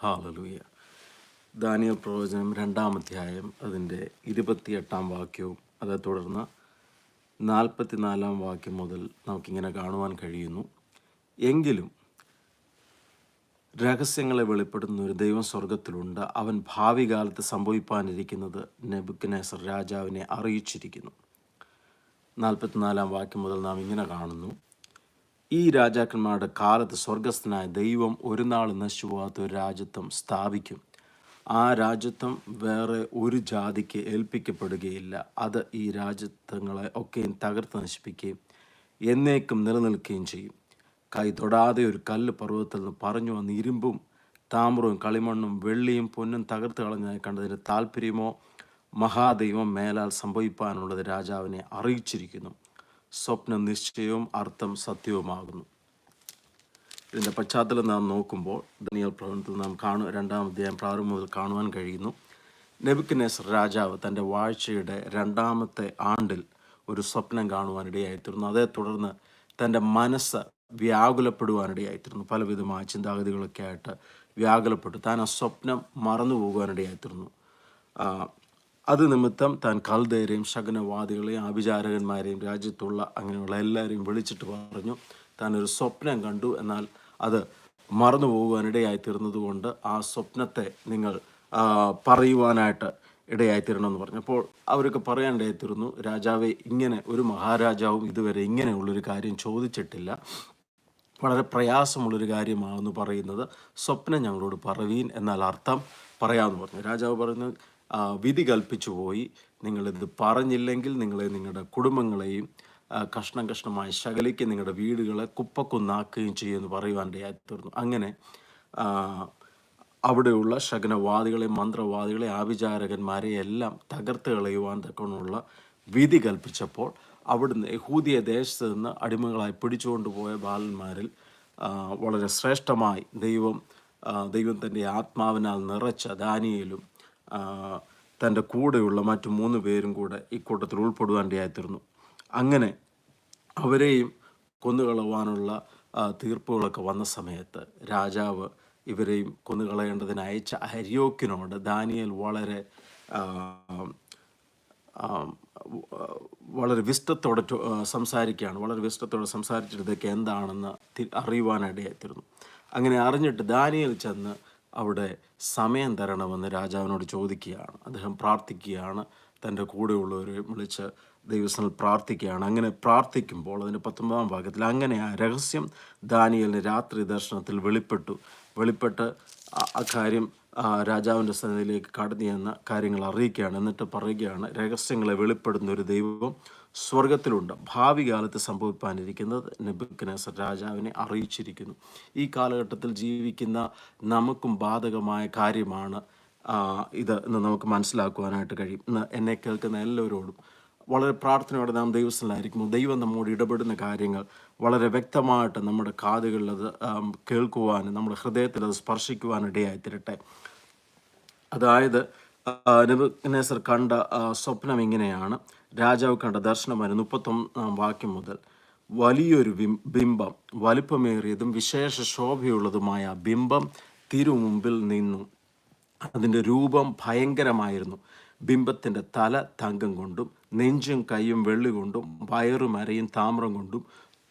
Hallelujah. Daniel പ്രവചനം രണ്ടാം അധ്യായം അതിന്റെ ഇരുപത്തിയെട്ടാം വാക്യവും അതേ തുടർന്ന് നാൽപ്പത്തിനാലാം വാക്യം മുതൽ നമുക്കിങ്ങനെ കാണുവാൻ കഴിയുന്നു. എങ്കിലും രഹസ്യങ്ങളെ വെളിപ്പെടുത്തുന്ന ഒരു ദൈവം സ്വർഗത്തിലുണ്ട് അവൻ ഭാവി കാലത്ത് സംഭവിപ്പാനിരിക്കുന്നത് നെബുക്കനേസർ രാജാവിനെ അറിയിച്ചിരിക്കുന്നു. നാൽപ്പത്തിനാലാം വാക്യം മുതൽ നാം ഇങ്ങനെ കാണുന്നു. ഈ രാജാക്കന്മാരുടെ കാലത്ത് സ്വർഗസ്ഥനായ ദൈവം ഒരു നാൾ നശിച്ചുപോകാത്ത ഒരു രാജ്യത്വം സ്ഥാപിക്കും. ആ രാജ്യത്വം വേറെ ഒരു ജാതിക്ക് ഏൽപ്പിക്കപ്പെടുകയില്ല. അത് ഈ രാജ്യത്വങ്ങളെ ഒക്കെയും തകർത്ത് നശിപ്പിക്കുകയും എന്നേക്കും നിലനിൽക്കുകയും ചെയ്യും. കൈ തൊടാതെ ഒരു കല്ല് പർവതത്തിൽ നിന്ന് പറഞ്ഞു വന്ന് ഇരുമ്പും താമ്രവും കളിമണ്ണും വെള്ളിയും പൊന്നും തകർത്ത് കളഞ്ഞതായി കണ്ടതിന് താല്പര്യമോ മഹാദൈവം മേലാൽ സംഭവിപ്പാനുള്ളത് രാജാവിനെ അറിയിച്ചിരിക്കുന്നു. സ്വപ്നം നിശ്ചയവും അർത്ഥം സത്യവുമാകുന്നു. ഇതിന്റെ പശ്ചാത്തലം നാം നോക്കുമ്പോൾ ദനിയൽ പ്രവണത്തിൽ നാം കാണുക രണ്ടാം അധ്യായം പ്രാരംഭം മുതൽ കാണുവാൻ കഴിയുന്നു. നെബുക്കനേസർ രാജാവ് തന്റെ വാഴ്ചയുടെ രണ്ടാമത്തെ ആണ്ടിൽ ഒരു സ്വപ്നം കാണുവാനിടയായിത്തീർന്നു. അതേ തുടർന്ന് തന്റെ മനസ്സ് വ്യാകുലപ്പെടുവാനിടയായിത്തീർന്നു. പലവിധമായ ചിന്താഗതികളൊക്കെ ആയിട്ട് വ്യാകുലപ്പെട്ടു. താൻ ആ സ്വപ്നം മറന്നു പോകുവാനിടയായിത്തീർന്നു അത് നിമിത്തം താൻ കൽദേരെയും ശകനവാദികളെയും ആഭിചാരകന്മാരെയും രാജ്യത്തുള്ള അങ്ങനെയുള്ള എല്ലാവരെയും വിളിച്ചിട്ട് പറഞ്ഞു താൻ ഒരു സ്വപ്നം കണ്ടു. എന്നാൽ അത് മറന്നു പോകുവാനിടയായി തീർന്നതുകൊണ്ട് ആ സ്വപ്നത്തെ നിങ്ങൾ പറയുവാനായിട്ട് ഇടയായിത്തീരണമെന്ന് പറഞ്ഞു. അപ്പോൾ അവരൊക്കെ പറയാനിടയായി തീർന്നു രാജാവെ ഇങ്ങനെ ഒരു മഹാരാജാവും ഇതുവരെ ഇങ്ങനെയുള്ളൊരു കാര്യം ചോദിച്ചിട്ടില്ല. വളരെ പ്രയാസമുള്ളൊരു കാര്യമാണെന്ന് പറയുന്നത് സ്വപ്നം ഞങ്ങളോട് പറവീൻ എന്നാൽ അർത്ഥം പറയാമെന്ന് പറഞ്ഞു. രാജാവ് "ആ, വിധി കൽപ്പിച്ചു പോയി. നിങ്ങളിത് പറഞ്ഞില്ലെങ്കിൽ നിങ്ങളെ നിങ്ങളുടെ കുടുംബങ്ങളെയും കഷ്ണം കഷ്ണമായി ശകലിക്ക് നിങ്ങളുടെ വീടുകളെ കുപ്പക്കുന്നാക്കുകയും ചെയ്യുമെന്ന് പറയുവാനിടയായി തീർന്നു. അങ്ങനെ അവിടെയുള്ള ശകനവാദികളെ മന്ത്രവാദികളെ ആഭിചാരകന്മാരെ എല്ലാം തകർത്ത് കളയുവാൻ തക്കമുള്ള വിധി കൽപ്പിച്ചപ്പോൾ അവിടുന്ന് യഹൂദിയ ദേശത്ത് നിന്ന് അടിമകളായി പിടിച്ചുകൊണ്ടുപോയ ബാലന്മാരിൽ വളരെ ശ്രേഷ്ഠമായി ദൈവം ദൈവം ആത്മാവിനാൽ നിറച്ച ദാനിയേലും തന്റെ കൂടെയുള്ള മറ്റു മൂന്ന് പേരും കൂടെ ഇക്കൂട്ടത്തിൽ കൂട്ടത്തിൽ ഉൾപ്പെടുവാനിടയായിത്തീർന്നു അങ്ങനെ അവരെയും കൊന്നുകളവാനുള്ള തീർപ്പുകളൊക്കെ വന്ന സമയത്ത് രാജാവ് ഇവരെയും കൊന്നുകളയേണ്ടതിന് അയച്ച അരിയോക്കിനോട് ദാനിയൽ വളരെ വളരെ വിഷ്ടത്തോടെ സംസാരിക്കുകയാണ്. വളരെ വിഷ്ടത്തോടെ സംസാരിച്ചിട്ട് ഇതൊക്കെ എന്താണെന്ന് അറിയുവാനിടയായിത്തീരുന്നു അങ്ങനെ അറിഞ്ഞിട്ട് ദാനിയൽ ചെന്ന് അവിടെ സമയം തരണമെന്ന് രാജാവിനോട് ചോദിക്കുകയാണ്. അദ്ദേഹം പ്രാർത്ഥിക്കുകയാണ്. തന്റെ കൂടെയുള്ളവരെ വിളിച്ച് ദൈവസ്ഥനിൽ പ്രാർത്ഥിക്കുകയാണ്. അങ്ങനെ പ്രാർത്ഥിക്കുമ്പോൾ അതിന്റെ പത്തൊമ്പതാം ഭാഗത്തിൽ അങ്ങനെ ആ രഹസ്യം ദാനിയലിന് രാത്രി ദർശനത്തിൽ വെളിപ്പെട്ടു. വെളിപ്പെട്ട് ആ- ആ കാര്യം ആ രാജാവിന്റെ സന്നിധിയിലേക്ക് കടന്നു ചെന്ന കാര്യങ്ങൾ അറിയിക്കുകയാണ്. എന്നിട്ട് പറയുകയാണ് രഹസ്യങ്ങളെ വെളിപ്പെടുന്ന ഒരു ദൈവം സ്വർഗത്തിലുണ്ട് ഭാവി കാലത്ത് സംഭവിപ്പാനിരിക്കുന്നത് നെബുക്കനേസർ രാജാവിനെ അറിയിച്ചിരിക്കുന്നു. ഈ കാലഘട്ടത്തിൽ ജീവിക്കുന്ന നമുക്കും ബാധകമായ കാര്യമാണ് ഇത് എന്ന് നമുക്ക് മനസ്സിലാക്കുവാനായിട്ട് കഴിയും. എന്നെ കേൾക്കുന്ന എല്ലാവരോടും വളരെ പ്രാർത്ഥനയോടെ നാം ദൈവസ്ഥലായിരിക്കുമ്പോൾ ദൈവം നമ്മോട് ഇടപെടുന്ന കാര്യങ്ങൾ വളരെ വ്യക്തമായിട്ട് നമ്മുടെ കാതുകളിൽ അത് കേൾക്കുവാനും നമ്മുടെ ഹൃദയത്തിൽ അത് സ്പർശിക്കുവാനും ഇടയായി തീരട്ടെ. അതായത് നെബുക്കനേസർ കണ്ട സ്വപ്നം ഇങ്ങനെയാണ്. രാജാവ് കണ്ട ദർശനമാണ് മുപ്പത്തൊന്നാം വാക്യം മുതൽ വലിയൊരു ബിംബം വലിപ്പമേറിയതും വിശേഷ ശോഭയുള്ളതുമായ ബിംബം തിരുമുമ്പിൽ നിന്നു. അതിന്റെ രൂപം ഭയങ്കരമായിരുന്നു. ബിംബത്തിന്റെ തല തങ്കം കൊണ്ടും നെഞ്ചും കൈയും വെള്ളി കൊണ്ടും വയറും അരയും താമ്രം കൊണ്ടും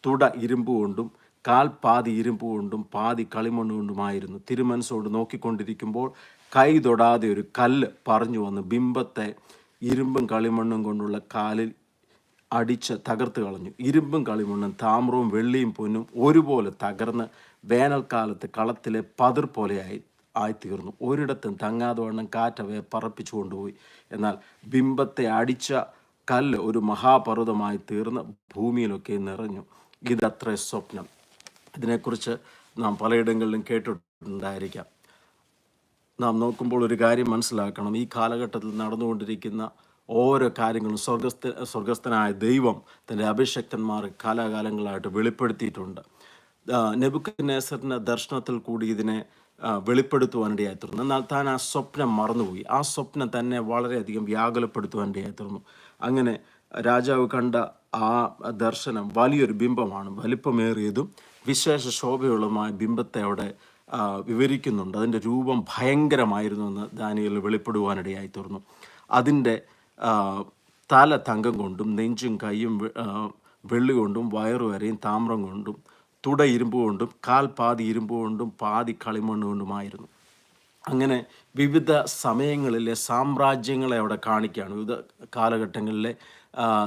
തുട ഇരുമ്പ് കൊണ്ടും കാൽ പാതി ഇരുമ്പ് കൊണ്ടും പാതി കളിമണ്ണ് കൊണ്ടുമായിരുന്നു. തിരുമനസോട് നോക്കിക്കൊണ്ടിരിക്കുമ്പോൾ കൈ തൊടാതെ ഒരു കല്ല് പറഞ്ഞു വന്ന് ബിംബത്തെ ഇരുമ്പും കളിമണ്ണും കൊണ്ടുള്ള കാലിൽ അടിച്ച് തകർത്ത് കളഞ്ഞു. ഇരുമ്പും കളിമണ്ണും താമ്രവും വെള്ളിയും പൊന്നും ഒരുപോലെ തകർന്ന് വേനൽക്കാലത്ത് കളത്തിലെ പതിർ പോലെയായി ആയിത്തീർന്നു. ഒരിടത്തും തങ്ങാതെ വണ്ണം കാറ്റവയെ പറപ്പിച്ചു കൊണ്ടുപോയി. എന്നാൽ ബിംബത്തെ അടിച്ച കല്ല് ഒരു മഹാപർവതമായി തീർന്ന് ഭൂമിയിലൊക്കെ നിറഞ്ഞു. ഇതത്ര സ്വപ്നം. ഇതിനെക്കുറിച്ച് നാം പലയിടങ്ങളിലും കേട്ടിട്ടുണ്ടായിരിക്കാം. നാം നോക്കുമ്പോൾ ഒരു കാര്യം മനസ്സിലാക്കണം. ഈ കാലഘട്ടത്തിൽ നടന്നുകൊണ്ടിരിക്കുന്ന ഓരോ കാര്യങ്ങളും സ്വർഗസ്ഥ സ്വർഗസ്ഥനായ ദൈവം തന്റെ അഭിഷക്തന്മാർ കാലാകാലങ്ങളായിട്ട് വെളിപ്പെടുത്തിയിട്ടുണ്ട്. നെബുക്കനേസറിന്റെ ദർശനത്തിൽ കൂടി ഇതിനെ ആ, വെളിപ്പെടുത്തുവാനിടയായി തീർന്നു. എന്നാൽ താൻ ആ സ്വപ്നം മറന്നുപോയി. ആ സ്വപ്നം തന്നെ വളരെയധികം വ്യാകുലപ്പെടുത്തുവാനിടയായി തീർന്നു. അങ്ങനെ രാജാവ് കണ്ട ആ ദർശനം വലിയൊരു ബിംബമാണ് വലിപ്പമേറിയതും വിശേഷ ശോഭയുള്ളതുമായ ബിംബത്തെ അവിടെ വിവരിക്കുന്നുണ്ട്. അതിന്റെ രൂപം ഭയങ്കരമായിരുന്നു എന്ന് ദാനിയൽ വെളിപ്പെടുവാനിടയായി തീർന്നു. അതിന്റെ തല തങ്കം കൊണ്ടും നെഞ്ചും കൈയും വെള്ളി കൊണ്ടും വയറുവരെയും താമ്രം കൊണ്ടും തുട ഇരുമ്പ് കൊണ്ടും കാൽ പാതി ഇരുമ്പ് കൊണ്ടും പാതി കളിമണ്ണ് കൊണ്ടുമായിരുന്നു. അങ്ങനെ വിവിധ സമയങ്ങളിലെ സാമ്രാജ്യങ്ങളെ അവിടെ കാണിക്കുകയാണ്. വിവിധ കാലഘട്ടങ്ങളിലെ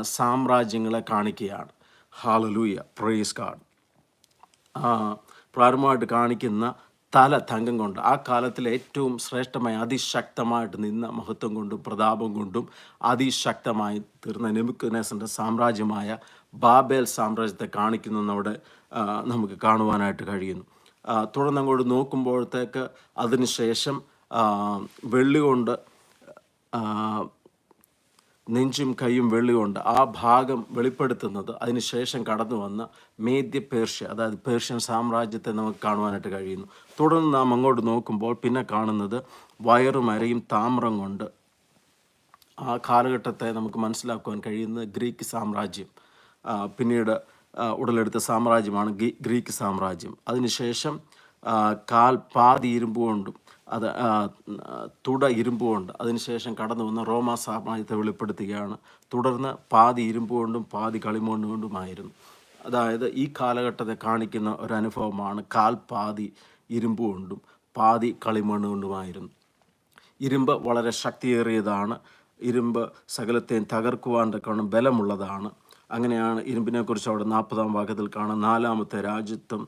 സാമ്രാജ്യങ്ങളെ കാണിക്കുകയാണ്. ഹാലലൂയ പ്രേസ് കാർഡ് പ്രാരംഭമായിട്ട് കാണിക്കുന്ന തല തങ്കം കൊണ്ട് ആ കാലത്തിലെ ഏറ്റവും ശ്രേഷ്ഠമായി അതിശക്തമായിട്ട് നിന്ന മഹത്വം കൊണ്ടും പ്രതാപം കൊണ്ടും അതിശക്തമായി തീർന്ന നെമുക്കുനേസന്റെ സാമ്രാജ്യമായ ബാബേൽ സാമ്രാജ്യത്തെ കാണിക്കുന്നു അവിടെ നമുക്ക് കാണുവാനായിട്ട് കഴിയുന്നു. തുടർന്ന് അങ്ങോട്ട് നോക്കുമ്പോഴത്തേക്ക് അതിനുശേഷം വെള്ളി കൊണ്ട് നെഞ്ചും കൈയും വെള്ളികൊണ്ട് ആ ഭാഗം വെളിപ്പെടുത്തുന്നത് അതിനുശേഷം കടന്നു വന്ന മേദ്യ പേർഷ്യ അതായത് പേർഷ്യൻ സാമ്രാജ്യത്തെ നമുക്ക് കാണുവാനായിട്ട് കഴിയുന്നു. തുടർന്ന് നാം അങ്ങോട്ട് നോക്കുമ്പോൾ പിന്നെ കാണുന്നത് വയറും അരയും താമ്രം കൊണ്ട് ആ കാലഘട്ടത്തെ നമുക്ക് മനസ്സിലാക്കുവാൻ കഴിയുന്നത് ഗ്രീക്ക് സാമ്രാജ്യം. പിന്നീട് ഉടലെടുത്ത സാമ്രാജ്യമാണ് ഗ്രീക്ക് സാമ്രാജ്യം. അതിനുശേഷം കാൽ പാതി ഇരുമ്പ് കൊണ്ടും അത് തുട ഇരുമ്പ് കൊണ്ട് അതിനുശേഷം കടന്നു വന്ന റോമ സാമ്രാജ്യത്തെ വെളിപ്പെടുത്തുകയാണ്. തുടർന്ന് പാതി ഇരുമ്പ് കൊണ്ടും പാതി കളിമണ്ണ് കൊണ്ടുമായിരുന്നു. അതായത് ഈ കാലഘട്ടത്തെ കാണിക്കുന്ന ഒരു അനുഭവമാണ് കാൽ പാതി ഇരുമ്പ് കൊണ്ടും പാതി കളിമണ്ണ് കൊണ്ടുമായിരുന്നു. ഇരുമ്പ് വളരെ ശക്തിയേറിയതാണ്. ഇരുമ്പ് സകലത്തെയും തകർക്കുവാൻ തക്കവണ്ണം ബലമുള്ളതാണ്. അങ്ങനെയാണ് ഇരുമ്പിനെക്കുറിച്ച് അവിടെ നാൽപ്പതാം ഭാഗത്തിൽ കാണാം നാലാമത്തെ രാജ്യത്വം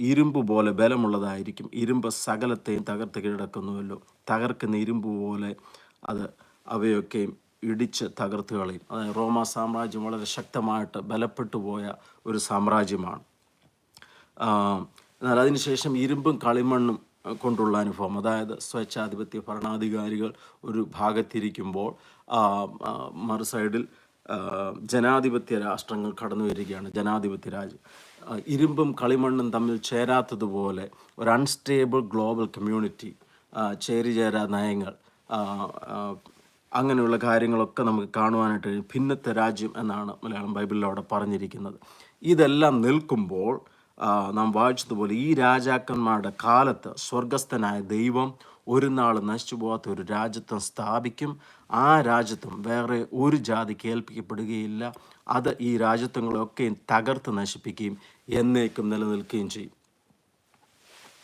ഇരുമ്പ് പോലെ ബലമുള്ളതായിരിക്കും. ഇരുമ്പ് സകലത്തെയും തകർത്ത് കീഴടക്കുന്നുവല്ലോ. തകർക്കുന്ന ഇരുമ്പ് പോലെ അത് അവയൊക്കെയും ഇടിച്ച് തകർത്ത് കളയും. അതായത് റോമ സാമ്രാജ്യം വളരെ ശക്തമായിട്ട് ബലപ്പെട്ടു പോയ ഒരു സാമ്രാജ്യമാണ്. എന്നാൽ അതിനുശേഷം ഇരുമ്പും കളിമണ്ണും കൊണ്ടുള്ള അനുഭവം അതായത് സ്വേച്ഛാധിപത്യ ഭരണാധികാരികൾ ഒരു ഭാഗത്തിരിക്കുമ്പോൾ മറു സൈഡിൽ ജനാധിപത്യ രാഷ്ട്രങ്ങൾ കടന്നു വരികയാണ് ജനാധിപത്യ രാജ്യം ഇരുമ്പും കളിമണ്ണും തമ്മിൽ ചേരാത്തതുപോലെ ഒരു അൺസ്റ്റേബിൾ ഗ്ലോബൽ കമ്മ്യൂണിറ്റി ചേരിചേരാ നയങ്ങൾ അങ്ങനെയുള്ള കാര്യങ്ങളൊക്കെ നമുക്ക് കാണുവാനായിട്ട് കഴിയും ഭിന്നത്തെ രാജ്യം എന്നാണ് മലയാളം ബൈബിളിൽ അവിടെ പറഞ്ഞിരിക്കുന്നത്. ഇതെല്ലാം നിൽക്കുമ്പോൾ നാം വായിച്ചതുപോലെ ഈ രാജാക്കന്മാരുടെ കാലത്ത് സ്വർഗസ്ഥനായ ദൈവം ഒരു നാൾ നശിച്ചു പോകാത്ത ഒരു രാജ്യത്വം സ്ഥാപിക്കും. ആ രാജ്യത്വം വേറെ ഒരു ജാതി കേൾപ്പിക്കപ്പെടുകയില്ല അത് ഈ രാജ്യത്വങ്ങളെയൊക്കെയും തകർത്ത് നശിപ്പിക്കുകയും എന്നേക്കും നിലനിൽക്കുകയും ചെയ്യും.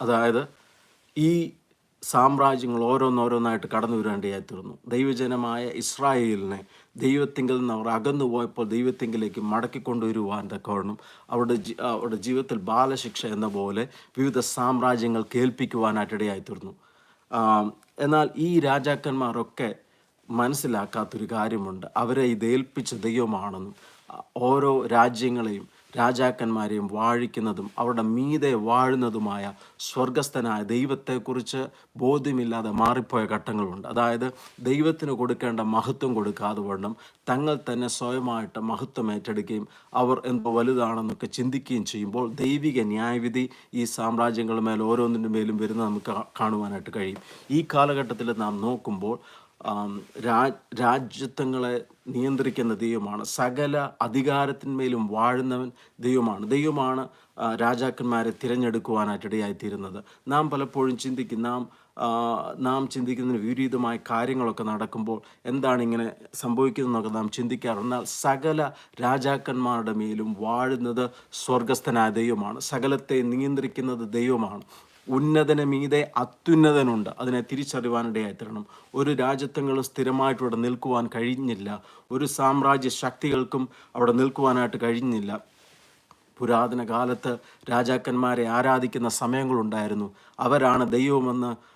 അതായത് ഈ സാമ്രാജ്യങ്ങൾ ഓരോന്നോരോന്നായിട്ട് കടന്നു വരേണ്ടതായി തീർന്നു. ദൈവജനമായ ഇസ്രായേലിനെ ദൈവത്തിങ്കിൽ നിന്ന് അവർ അകന്നു പോയപ്പോൾ ദൈവത്തിങ്കിലേക്ക് മടക്കിക്കൊണ്ടുവരുവാൻ തക്കവണ്ണം അവരുടെ അവരുടെ ജീവിതത്തിൽ ബാലശിക്ഷ എന്ന പോലെ വിവിധ സാമ്രാജ്യങ്ങൾ കേൾപ്പിക്കുവാനായിട്ടിടയായി തീർന്നു. എന്നാൽ ഈ രാജാക്കന്മാരൊക്കെ മനസ്സിലാക്കാത്തൊരു കാര്യമുണ്ട്. അവരെ ഇത് ഏൽപ്പിച്ച ദൈവമാണെന്നും ഓരോ രാജ്യങ്ങളെയും രാജാക്കന്മാരെയും വാഴിക്കുന്നതും അവരുടെ മീതെ വാഴുന്നതുമായ സ്വർഗസ്ഥനായ ദൈവത്തെക്കുറിച്ച് ബോധ്യമില്ലാതെ മാറിപ്പോയ ഘട്ടങ്ങളുണ്ട്. അതായത് ദൈവത്തിന് കൊടുക്കേണ്ട മഹത്വം കൊടുക്കാതെ വണ്ണം തങ്ങൾ തന്നെ സ്വയമായിട്ട് മഹത്വം ഏറ്റെടുക്കുകയും അവർ എന്തോ വലുതാണെന്നൊക്കെ ചിന്തിക്കുകയും ചെയ്യുമ്പോൾ ദൈവിക ന്യായവിധി ഈ സാമ്രാജ്യങ്ങളുടെ മേൽ ഓരോന്നിന്റെ മേലും വരുന്നത് നമുക്ക് കാണുവാനായിട്ട് കഴിയും. ഈ കാലഘട്ടത്തിൽ നാം നോക്കുമ്പോൾ രാജ്യത്വങ്ങളെ നിയന്ത്രിക്കുന്ന ദൈവമാണ്. സകല അധികാരത്തിന്മേലും വാഴുന്നവൻ ദൈവമാണ്. ദൈവമാണ് രാജാക്കന്മാരെ തിരഞ്ഞെടുക്കുവാനായിട്ട് ഇടയായിത്തീരുന്നത് നാം പലപ്പോഴും ചിന്തിക്കും നാം നാം ചിന്തിക്കുന്നതിന് വിപരീതമായ കാര്യങ്ങളൊക്കെ നടക്കുമ്പോൾ എന്താണ് ഇങ്ങനെ സംഭവിക്കുന്നതെന്നൊക്കെ നാം ചിന്തിക്കാറുണ്ട്. എന്നാൽ സകല രാജാക്കന്മാരുടെ മേലും വാഴുന്നത് സ്വർഗസ്ഥനായ ദൈവമാണ്. സകലത്തെ നിയന്ത്രിക്കുന്നത് ദൈവമാണ്. ഉന്നതന് മീതെ അത്യുന്നതനുണ്ട്. അതിനെ തിരിച്ചറിവാനിടയായി തരണം ഒരു സ്ഥിരമായിട്ട് ഇവിടെ നിൽക്കുവാൻ കഴിഞ്ഞില്ല. ഒരു സാമ്രാജ്യ ശക്തികൾക്കും അവിടെ നിൽക്കുവാനായിട്ട് കഴിഞ്ഞില്ല. പുരാതന കാലത്ത് രാജാക്കന്മാരെ ആരാധിക്കുന്ന സമയങ്ങളുണ്ടായിരുന്നു. അവരാണ് ദൈവമെന്ന്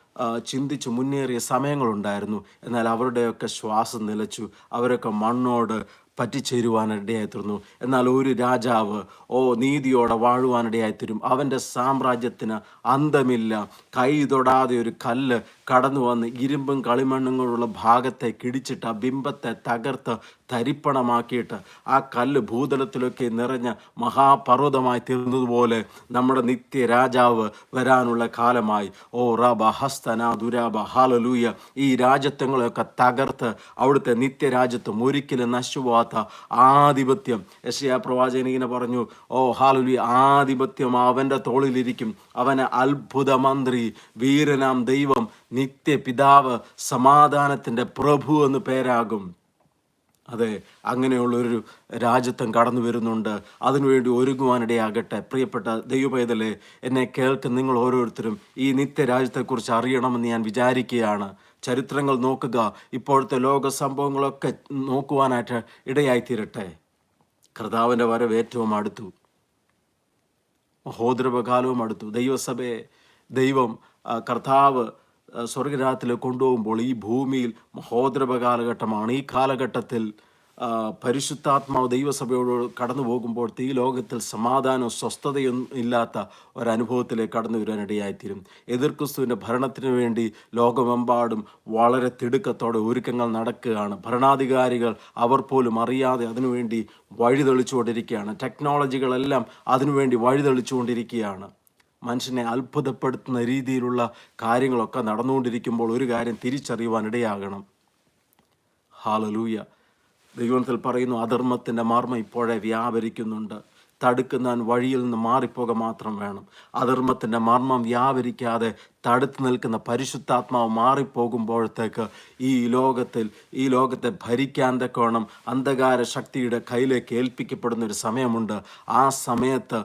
ചിന്തിച്ച് മുന്നേറിയ സമയങ്ങളുണ്ടായിരുന്നു. എന്നാൽ അവരുടെയൊക്കെ ശ്വാസം നിലച്ചു. അവരൊക്കെ മണ്ണോട് പറ്റിച്ചേരുവാനിടയായിത്തീർന്നു. എന്നാൽ ഒരു രാജാവ് ഓ നീതിയോടെ വാഴുവാനിടയായിത്തീരും. അവന്റെ സാമ്രാജ്യത്തിന് അന്തമില്ല. കൈ തൊടാതെ ഒരു കല്ല് കടന്നു വന്ന് ഇരുമ്പും കളിമണ്ണും കൊണ്ടുള്ള ഭാഗത്തെ കിടിച്ചിട്ട് ആ ബിംബത്തെ തകർത്ത് തരിപ്പണമാക്കിയിട്ട് ആ കല്ല് ഭൂതലത്തിലൊക്കെ നിറഞ്ഞ മഹാപർവതമായി തീർന്നതുപോലെ നമ്മുടെ നിത്യ രാജാവ് വരാനുള്ള കാലമായി. ഓ റബ ഹസ്തന ദുരാബ ഹാലലൂയ ഈ രാജ്യത്വങ്ങളെയൊക്കെ തകർത്ത് അവിടുത്തെ നിത്യരാജ്യത്വം ഒരിക്കലും നശിച്ചുപോകാത്ത ആധിപത്യം. യശയാ പ്രവാചകനിങ്ങനെ പറഞ്ഞു ഓ ഹാലലൂയ ആധിപത്യം അവന്റെ തോളിലിരിക്കും. അവനെ അത്ഭുത മന്ത്രി വീരനാം ദൈവം നിത്യപിതാവ് സമാധാനത്തിന്റെ പ്രഭു എന്ന് പേരാകും. അതെ അങ്ങനെയുള്ളൊരു രാജ്യത്വം കടന്നു വരുന്നുണ്ട്. അതിനുവേണ്ടി ഒരുങ്ങുവാനിടയാകട്ടെ. പ്രിയപ്പെട്ട ദൈവപൈതലെ എന്നെ കേൾക്കുന്ന നിങ്ങൾ ഓരോരുത്തരും ഈ നിത്യരാജ്യത്തെക്കുറിച്ച് അറിയണമെന്ന് ഞാൻ വിചാരിക്കുകയാണ്. ചരിത്രങ്ങൾ നോക്കുക ഇപ്പോഴത്തെ ലോക സംഭവങ്ങളൊക്കെ നോക്കുവാനായിട്ട് ഇടയായിത്തീരട്ടെ. കർത്താവിന്റെ വരവ് ഏറ്റവും അടുത്തു. മഹോദ്രവകാലവും അടുത്തു. ദൈവസഭയെ ദൈവം കർത്താവ് ആ, സ്വർഗരാജ്യത്തിലേക്ക് കൊണ്ടുപോകുമ്പോൾ ഈ ഭൂമിയിൽ മഹോദ്രവ കാലഘട്ടമാണ്. ഈ കാലഘട്ടത്തിൽ പരിശുദ്ധാത്മാവ് ദൈവസഭയോട് കടന്നു പോകുമ്പോൾ ഈ ലോകത്തിൽ സമാധാനവും സ്വസ്ഥതയും ഇല്ലാത്ത ഒരനുഭവത്തിലേക്ക് കടന്നു വരാനിടയായിത്തീരും. എതിർ ക്രിസ്തുവിന്റെ ഭരണത്തിന് വേണ്ടി ലോകമെമ്പാടും വളരെ തിടുക്കത്തോടെ ഒരുക്കങ്ങൾ നടക്കുകയാണ്. ഭരണാധികാരികൾ അവർ പോലും അറിയാതെ അതിനുവേണ്ടി വഴിതെളിച്ചുകൊണ്ടിരിക്കുകയാണ്. ടെക്നോളജികളെല്ലാം അതിനുവേണ്ടി വഴിതെളിച്ചുകൊണ്ടിരിക്കുകയാണ്. മനുഷ്യനെ അത്ഭുതപ്പെടുത്തുന്ന രീതിയിലുള്ള കാര്യങ്ങളൊക്കെ നടന്നുകൊണ്ടിരിക്കുമ്പോൾ ഒരു കാര്യം തിരിച്ചറിയുവാനിടയാകണം. ഹാലലൂയ ദൈവത്തിൽ പറയുന്നു അധർമ്മത്തിന്റെ മർമ്മ ഇപ്പോഴേ വ്യാപരിക്കുന്നുണ്ട്. തടുക്കുന്നവൻ വഴിയിൽ നിന്ന് മാറിപ്പോക മാത്രം വേണം. അധർമ്മത്തിന്റെ മർമ്മം വ്യാപരിക്കാതെ തടുത്തു നിൽക്കുന്ന പരിശുദ്ധാത്മാവ് മാറിപ്പോകുമ്പോഴത്തേക്ക് ഈ ലോകത്തിൽ ഈ ലോകത്തെ ഭരിക്കാൻ തക്കോണം അന്ധകാര ശക്തിയുടെ കയ്യിലേക്ക് ഏൽപ്പിക്കപ്പെടുന്ന ഒരു സമയമുണ്ട്. ആ സമയത്ത്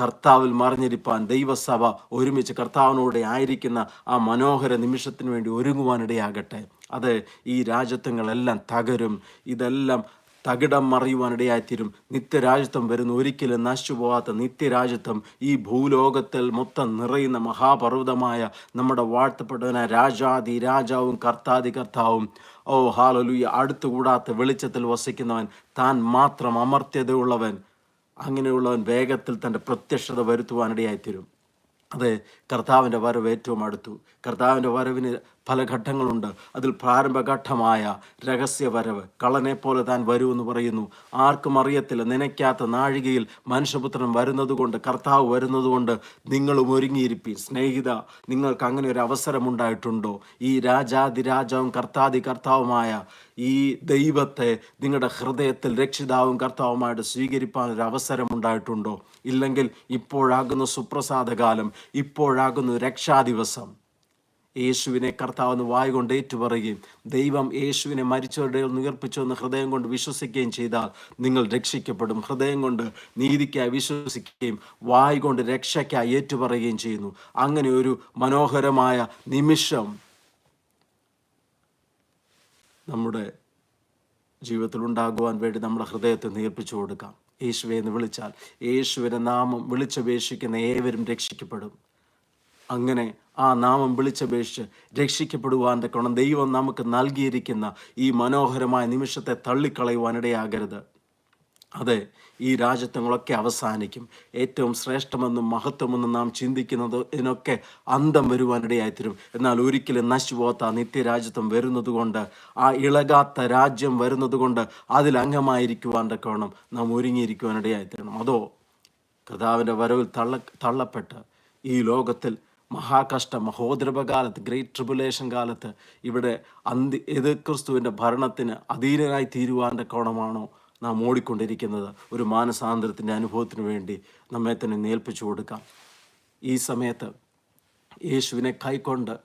കർത്താവിൽ മറിഞ്ഞിരിപ്പാൻ ദൈവസഭ ഒരുമിച്ച് കർത്താവിനോടെ ആയിരിക്കുന്ന ആ മനോഹര നിമിഷത്തിന് വേണ്ടി ഒരുങ്ങുവാനിടയാകട്ടെ. അത് ഈ രാജ്യത്വങ്ങളെല്ലാം തകരും. ഇതെല്ലാം തകിടം മറിയുവാനിടയായിത്തീരും. നിത്യരാജ്യത്വം വരുന്ന ഒരിക്കലും നശിച്ചു പോകാത്ത നിത്യരാജ്യത്വം ഈ ഭൂലോകത്തിൽ മൊത്തം നിറയുന്ന മഹാപർവതമായ നമ്മുടെ വാഴ്ത്തപ്പെട്ടവനായ രാജാതി രാജാവും കർത്താതി കർത്താവും. ഓ ഹാലലുയ. അടുത്തുകൂടാത്ത വെളിച്ചത്തിൽ വസിക്കുന്നവൻ താൻ മാത്രം അമർത്യതയുള്ളവൻ. അങ്ങനെയുള്ളവൻ വേഗത്തിൽ തന്റെ പ്രത്യക്ഷത വരുത്തുവാനിടയായിത്തീരും. അത് കർത്താവിന്റെ വരവ് ഏറ്റവും അടുത്തു. കർത്താവിന്റെ വരവിന് പല ഘട്ടങ്ങളുണ്ട്. അതിൽ പ്രാരംഭഘട്ടമായ രഹസ്യ വരവ് കള്ളനെ പോലെ താൻ വരുമെന്ന് പറയുന്നു. ആർക്കും അറിയത്തില്ല നനയ്ക്കാത്ത നാഴികയിൽ മനുഷ്യപുത്രൻ വരുന്നതുകൊണ്ട് കർത്താവ് വരുന്നതുകൊണ്ട് നിങ്ങളും ഒരുങ്ങിയിരിപ്പി സ്നേഹിത നിങ്ങൾക്ക് അങ്ങനെ ഒരു അവസരമുണ്ടായിട്ടുണ്ടോ? ഈ രാജാതിരാജാവും കർത്താതി കർത്താവുമായ ഈ ദൈവത്തെ നിങ്ങളുടെ ഹൃദയത്തിൽ രക്ഷിതാവും കർത്താവുമായിട്ട് സ്വീകരിപ്പാൻ ഒരു അവസരമുണ്ടായിട്ടുണ്ടോ? ഇല്ലെങ്കിൽ ഇപ്പോഴാകുന്ന സുപ്രസാദകാലം ഇപ്പോഴാകുന്ന രക്ഷാദിവസം യേശുവിനെ കർത്താവെന്ന് വായു കൊണ്ട് ഏറ്റുപറയുകയും ദൈവം യേശുവിനെ മരിച്ചവരുടെ ഉയർപ്പിച്ചു എന്ന് ഹൃദയം കൊണ്ട് വിശ്വസിക്കുകയും ചെയ്താൽ നിങ്ങൾ രക്ഷിക്കപ്പെടും. ഹൃദയം കൊണ്ട് നീതിക്കായി വിശ്വസിക്കുകയും വായ് കൊണ്ട് രക്ഷയ്ക്കായി ഏറ്റുപറയുകയും ചെയ്യുന്നു. അങ്ങനെ ഒരു മനോഹരമായ നിമിഷം നമ്മുടെ ജീവിതത്തിൽ ഉണ്ടാകുവാൻ വേണ്ടി നമ്മുടെ ഹൃദയത്തെ നീർപ്പിച്ചു കൊടുക്കാം. യേശുവെ എന്ന് വിളിച്ചാൽ യേശുവിന്റെ നാമം വിളിച്ചപേക്ഷിക്കുന്ന ഏവരും രക്ഷിക്കപ്പെടും. അങ്ങനെ ആ നാമം വിളിച്ചപേക്ഷിച്ച് രക്ഷിക്കപ്പെടുവാൻ തക്കണം ദൈവം നമുക്ക് നൽകിയിരിക്കുന്ന ഈ മനോഹരമായ നിമിഷത്തെ തള്ളിക്കളയുവാനിടയാകരുത്. അതെ ഈ രാജ്യത്വങ്ങളൊക്കെ അവസാനിക്കും. ഏറ്റവും ശ്രേഷ്ഠമെന്നും മഹത്വമെന്നും നാം ചിന്തിക്കുന്നത് ഇതിനൊക്കെ അന്തം വരുവാനിടയായിത്തീരും. എന്നാൽ ഒരിക്കലും നശിപോത്ത നിത്യരാജ്യത്വം വരുന്നതുകൊണ്ട് ആ ഇളകാത്ത രാജ്യം വരുന്നതുകൊണ്ട് അതിൽ അംഗമായിരിക്കുവാൻ തക്കവണ്ണം നാം ഒരുങ്ങിയിരിക്കുവാനിടയായിത്തീരണം. അതോ കഥാവിന്റെ വരവിൽ തള്ള തള്ളപ്പെട്ട് ഈ ലോകത്തിൽ മഹാകഷ്ട മഹോദ്രവകാലത്ത് ഗ്രേറ്റ് ട്രിബുലേഷൻ കാലത്ത് ഇവിടെ അന്തി എതിർ ക്രിസ്തുവിന്റെ ഭരണത്തിന് അധീനരായി തീരുവാന്റെ കോണമാണോ നാം ഓടിക്കൊണ്ടിരിക്കുന്നത്? ഒരു മാനസാന്തരത്തിന്റെ അനുഭവത്തിന് വേണ്ടി നമ്മെ തന്നെ നേൽപ്പിച്ചു കൊടുക്കാം. ഈ സമയത്ത് യേശുവിനെ കൈക്കൊണ്ട്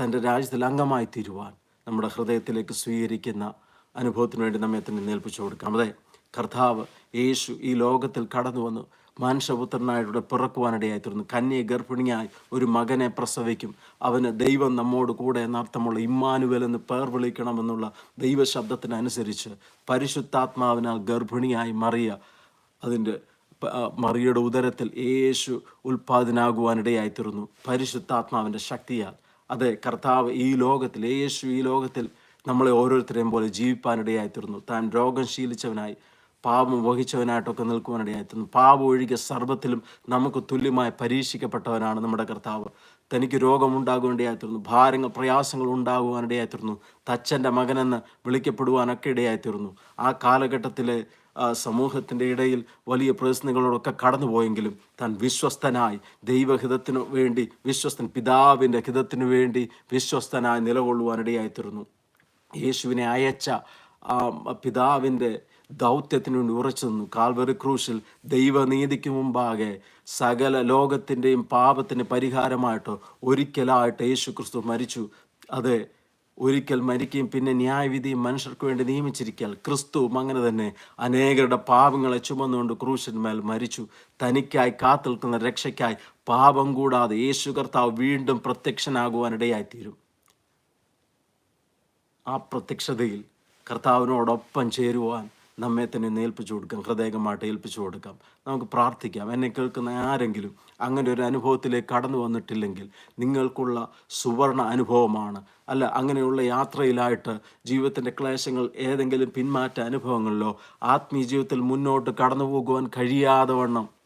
തന്റെ രാജ്യത്തിൽ അംഗമായി തീരുവാൻ നമ്മുടെ ഹൃദയത്തിലേക്ക് സ്വീകരിക്കുന്ന അനുഭവത്തിന് വേണ്ടി നമ്മെ തന്നെ നേൽപ്പിച്ചു കൊടുക്കാം. അതെ കർത്താവ് യേശു ഈ ലോകത്തിൽ കടന്നു വന്നു മനുഷ്യപുത്രനായിട്ട് പിറക്കുവാനിടയായി തീർന്നു കന്യെ ഗർഭിണിയായി ഒരു മകനെ പ്രസവിക്കും. അവന് ദൈവം നമ്മോട് കൂടെ എന്നർത്ഥമുള്ള ഇമ്മാനുവൽ എന്ന് പേർ വിളിക്കണമെന്നുള്ള ദൈവശബ്ദത്തിനനുസരിച്ച് പരിശുദ്ധാത്മാവിനാൽ ഗർഭിണിയായി മറിയ അതിന്റെ മറിയുടെ ഉദരത്തിൽ യേശു ഉൽപ്പാദനാകുവാനിടയായി തീർന്നു പരിശുദ്ധാത്മാവിന്റെ ശക്തിയാൽ. അതെ കർത്താവ് ഈ ലോകത്തിൽ യേശു ഈ ലോകത്തിൽ നമ്മളെ ഓരോരുത്തരെയും പോലെ ജീവിപ്പാനിടയായി തീർന്നു താൻ രോഗം ശീലിച്ചവനായി. പാപം വഹിച്ചവനായിട്ടൊക്കെ നിൽക്കുവാനിടയായി തീർന്നു പാപം ഒഴികെ സർവത്തിലും നമുക്ക് തുല്യമായി പരീക്ഷിക്കപ്പെട്ടവനാണ് നമ്മുടെ കർത്താവ്. തനിക്ക് രോഗമുണ്ടാകുവാനിടയായി തീർന്നു ഭാരങ്ങൾ പ്രയാസങ്ങൾ ഉണ്ടാകുവാനിടയായി തീർന്നു തച്ചന്റെ മകനെന്ന് വിളിക്കപ്പെടുവാനൊക്കെ ഇടയായി തീർന്നു ആ കാലഘട്ടത്തിലെ സമൂഹത്തിന്റെ ഇടയിൽ വലിയ പ്രതിസന്ധികളോടൊക്കെ കടന്നുപോയെങ്കിലും താൻ വിശ്വസ്തനായി ദൈവഹിതത്തിനു വേണ്ടി വിശ്വസ്തൻ പിതാവിന്റെ ഹിതത്തിനു വേണ്ടി വിശ്വസ്തനായി നിലകൊള്ളുവാനിടയായി തീർന്നു യേശുവിനെ അയച്ച പിതാവിന്റെ ദൗത്യത്തിന് വേണ്ടി ഉറച്ചു നിന്നു. കാൽവറി ക്രൂശിൽ ദൈവനീതിക്ക് മുമ്പാകെ സകല ലോകത്തിന്റെയും പാപത്തിന് പരിഹാരമായിട്ട് ഒരിക്കലായിട്ട് യേശു ക്രിസ്തു മരിച്ചു. അത് ഒരിക്കൽ മരിക്കുകയും പിന്നെ ന്യായവിധിയും മനുഷ്യർക്ക് വേണ്ടി നിയമിച്ചിരിക്കൽ. ക്രിസ്തുവും അങ്ങനെ തന്നെ അനേകരുടെ പാപങ്ങളെ ചുമന്നുകൊണ്ട് ക്രൂശന്മേൽ മരിച്ചു. തനിക്കായി കാത്തിൽക്കുന്ന രക്ഷയ്ക്കായി പാപം കൂടാതെ യേശു കർത്താവ് വീണ്ടും പ്രത്യക്ഷനാകുവാനിടയായിത്തീരും. ആ പ്രത്യക്ഷതയിൽ കർത്താവിനോടൊപ്പം ചേരുവാൻ നമ്മെ തന്നെ ഒന്ന് ഏൽപ്പിച്ചു കൊടുക്കാം ഹൃദയകമായിട്ട് ഏൽപ്പിച്ചു കൊടുക്കാം. നമുക്ക് പ്രാർത്ഥിക്കാം. എന്നെ കേൾക്കുന്ന ആരെങ്കിലും അങ്ങനെ ഒരു അനുഭവത്തിലേക്ക് കടന്നു വന്നിട്ടില്ലെങ്കിൽ നിങ്ങൾക്കുള്ള സുവർണ അനുഭവമാണ്. അല്ല അങ്ങനെയുള്ള യാത്രയിലായിട്ട് ജീവിതത്തിന്റെ ക്ലേശങ്ങൾ ഏതെങ്കിലും പിന്മാറ്റ അനുഭവങ്ങളിലോ ആത്മീയ ജീവിതത്തിൽ മുന്നോട്ട് കടന്നു പോകുവാൻ കഴിയാതെ വണ്ണം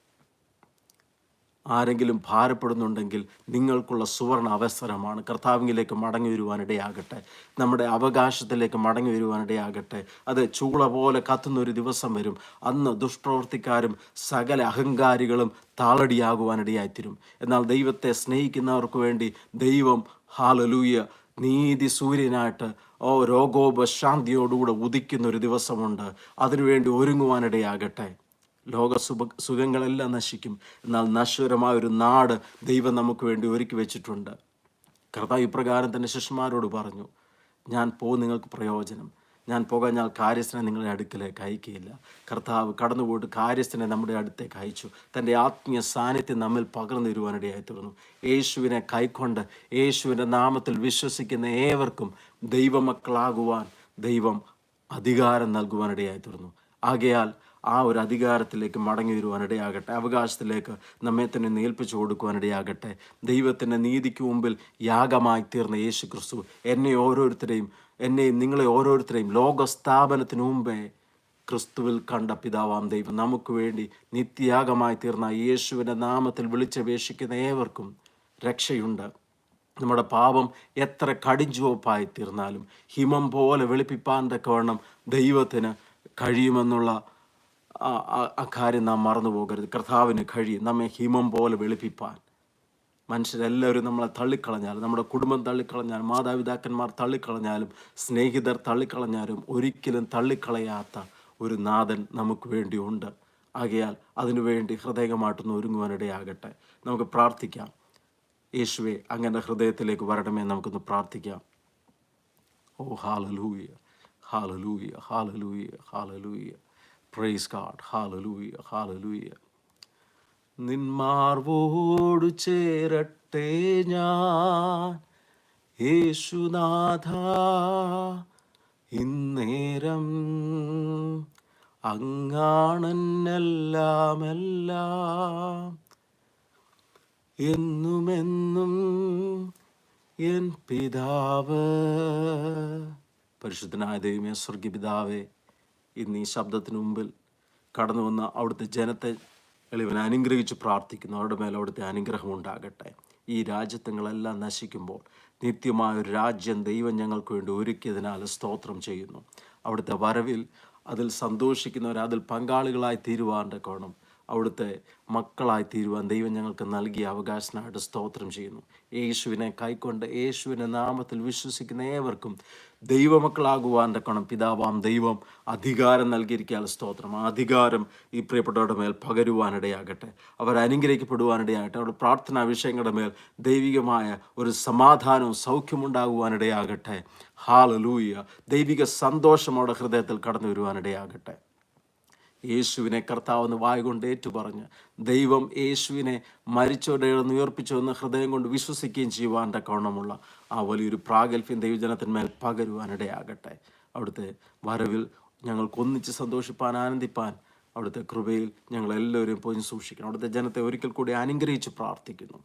ആരെങ്കിലും ഭാരപ്പെടുന്നുണ്ടെങ്കിൽ നിങ്ങൾക്കുള്ള സുവർണ അവസരമാണ്. കർത്താവിലേക്ക് മടങ്ങി വരുവാനിടയാകട്ടെ നമ്മുടെ അവകാശത്തിലേക്ക് മടങ്ങി വരുവാനിടയാകട്ടെ അത് ചൂള പോലെ കത്തുന്നൊരു ദിവസം വരും. അന്ന് ദുഷ്പ്രവർത്തിക്കാരും സകല അഹങ്കാരികളും താളടിയാകുവാനിടയായിത്തീരും എന്നാൽ ദൈവത്തെ സ്നേഹിക്കുന്നവർക്ക് വേണ്ടി ദൈവം ഹാലലൂയ നീതി സൂര്യനായിട്ട് ഓ രോഗോപശാന്തിയോടുകൂടെ ഉദിക്കുന്ന ഒരു ദിവസമുണ്ട്. അതിനുവേണ്ടി ഒരുങ്ങുവാനിടയാകട്ടെ ലോക സുഖ സുഖങ്ങളെല്ലാം നശിക്കും. എന്നാൽ നശ്വരമായ ഒരു നാട് ദൈവം നമുക്ക് വേണ്ടി ഒരുക്കി വെച്ചിട്ടുണ്ട്. കർത്താവ് ഇപ്രകാരം തന്നെ ശിഷ്യന്മാരോട് പറഞ്ഞു ഞാൻ പോ നിങ്ങൾക്ക് പ്രയോജനം. ഞാൻ പോകാഞ്ഞാൽ കാര്യസ്ഥനെ നിങ്ങളുടെ അടുക്കലേക്ക് അയക്കുകയില്ല. കർത്താവ് കടന്നുപോയിട്ട് കാര്യസ്ഥനെ നമ്മുടെ അടുത്തേക്ക് അയച്ചു. തന്റെ ആത്മീയ സാന്നിധ്യം നമ്മിൽ പകർന്നു തരുവാനിടയായി തീർന്നു. യേശുവിനെ കൈക്കൊണ്ട് യേശുവിന്റെ നാമത്തിൽ വിശ്വസിക്കുന്ന ഏവർക്കും ദൈവമക്കളാകുവാൻ ദൈവം അധികാരം നൽകുവാനിടയായി തീർന്നു. ആകയാൽ ആ ഒരു അധികാരത്തിലേക്ക് മടങ്ങി വരുവാനിടയാകട്ടെ. അവകാശത്തിലേക്ക് നമ്മെ തന്നെ നേൽപ്പിച്ചു കൊടുക്കുവാനിടയാകട്ടെ. ദൈവത്തിന്റെ നീതിക്ക് മുമ്പിൽ യാഗമായി തീർന്ന യേശു ക്രിസ്തു എന്നെ ഓരോരുത്തരെയും എന്നെയും നിങ്ങളെ ഓരോരുത്തരെയും ലോകസ്ഥാപനത്തിന് മുമ്പേ ക്രിസ്തുവിൽ കണ്ട പിതാവാം ദൈവം. നമുക്ക് വേണ്ടി നിത്യയാഗമായി തീർന്ന യേശുവിന്റെ നാമത്തിൽ വിളിച്ചപേക്ഷിക്കുന്ന ഏവർക്കും രക്ഷയുണ്ട്. നമ്മുടെ പാപം എത്ര കടിഞ്ചുവപ്പായി തീർന്നാലും ഹിമം പോലെ വെളുപ്പിപ്പാൻ തക്കവണ്ണം ദൈവത്തിന് കഴിയുമെന്നുള്ള ആ- ആ- ആ കാര്യം നാം മറന്നു പോകരുത്. കർത്താവിന് കഴിയും. നമ്മെ ഹിമം പോലെ വെളുപ്പിപ്പാൻ. മനുഷ്യരെല്ലാവരും നമ്മളെ തള്ളിക്കളഞ്ഞാലും നമ്മുടെ കുടുംബം തള്ളിക്കളഞ്ഞാലും മാതാപിതാക്കന്മാർ തള്ളിക്കളഞ്ഞാലും സ്നേഹിതർ തള്ളിക്കളഞ്ഞാലും ഒരിക്കലും തള്ളിക്കളയാത്ത ഒരു നാഥൻ നമുക്ക് വേണ്ടിയുണ്ട്. ആകയാൽ അതിനുവേണ്ടി ഹൃദയമായിട്ടൊന്ന് ഒരുങ്ങുവാനിടയാകട്ടെ. നമുക്ക് പ്രാർത്ഥിക്കാം. യേശുവെ അങ്ങനെ ഹൃദയത്തിലേക്ക് വരണമേ നമുക്കൊന്ന് പ്രാർത്ഥിക്കാം. ഓ hallelujah hallelujah hallelujah hallelujah praise God hallelujah hallelujah നിന്മാർവോടു ചേരട്ടെ ഞാൻ. യേശുനാഥ ഇന്നേരം അങ്ങാണെന്നെല്ലാമെല്ലാം. എന്നുമെന്നും എൻ പിതാവ് പരിശുദ്ധനായ ദൈവമേ സ്വർഗീയ പിതാവേ ഇന്ന് ഈ ശബ്ദത്തിന് മുമ്പിൽ കടന്നു വന്ന അവിടുത്തെ ജനത്തെ എളിവൻ അനുഗ്രഹിച്ച് പ്രാർത്ഥിക്കുന്നു. അവരുടെ മേലെ അവിടുത്തെ അനുഗ്രഹം ഉണ്ടാകട്ടെ. ഈ രാജ്യത്വങ്ങളെല്ലാം നശിക്കുമ്പോൾ നിത്യമായ ഒരു രാജ്യം ദൈവം ഞങ്ങൾക്ക് വേണ്ടി ഒരുക്കിയതിനാൽ സ്തോത്രം ചെയ്യുന്നു. അവിടുത്തെ വരവിൽ അതിൽ സന്തോഷിക്കുന്നവർ അതിൽ പങ്കാളികളായി തീരുവാന്റെ കോണം അവിടുത്തെ മക്കളായി തീരുവാൻ ദൈവം ഞങ്ങൾക്ക് നൽകിയ അവകാശനായിട്ട് സ്തോത്രം ചെയ്യുന്നു. യേശുവിനെ കൈക്കൊണ്ട് യേശുവിന്റെ നാമത്തിൽ വിശ്വസിക്കുന്ന ഏവർക്കും ദൈവമക്കളാകുവാന്റെ തക്കണം പിതാവാം ദൈവം അധികാരം നൽകിയിരിക്കാൻ സ്തോത്രം. ആ അധികാരം ഈ പ്രിയപ്പെട്ടവരുടെ മേൽ പകരുവാനിടയാകട്ടെ. അവർ അനുഗ്രഹിക്കപ്പെടുവാനിടയാകട്ടെ. അവരുടെ പ്രാർത്ഥനാ വിഷയങ്ങളുടെ മേൽ ദൈവികമായ ഒരു സമാധാനവും സൗഖ്യമുണ്ടാകുവാനിടയാകട്ടെ ഹാലലൂയ ദൈവിക സന്തോഷം അവരുടെ ഹൃദയത്തിൽ കടന്നു വരുവാനിടയാകട്ടെ യേശുവിനെ കർത്താവെന്ന് വായ കൊണ്ട് ഏറ്റുപറഞ്ഞ് ദൈവം യേശുവിനെ മരിച്ചോടെ ഉയർപ്പിച്ചു എന്ന് ഹൃദയം കൊണ്ട് വിശ്വസിക്കുകയും ചെയ്യുവാൻ തക്കവണ്ണമുള്ള ആ വലിയൊരു പ്രാഗൽഭ്യം ദൈവജനത്തിന്മേൽ പകരുവാനിടയാകട്ടെ. അവിടുത്തെ വരവിൽ ഞങ്ങൾക്ക് ഒന്നിച്ച് സന്തോഷിപ്പാൻ ആനന്ദിപ്പാൻ അവിടുത്തെ കൃപയിൽ ഞങ്ങൾ എല്ലാവരെയും പൊഞ്ഞു സൂക്ഷിക്കണം. അവിടുത്തെ ജനത്തെ ഒരിക്കൽ കൂടി അനുഗ്രഹിച്ച് പ്രാർത്ഥിക്കുന്നു.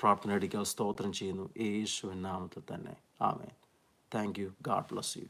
പ്രാർത്ഥന അടിക്കാൻ സ്തോത്രം ചെയ്യുന്നു. യേശുവിൻ നാമത്തിൽ തന്നെ. ആമേൻ. Thank you God bless you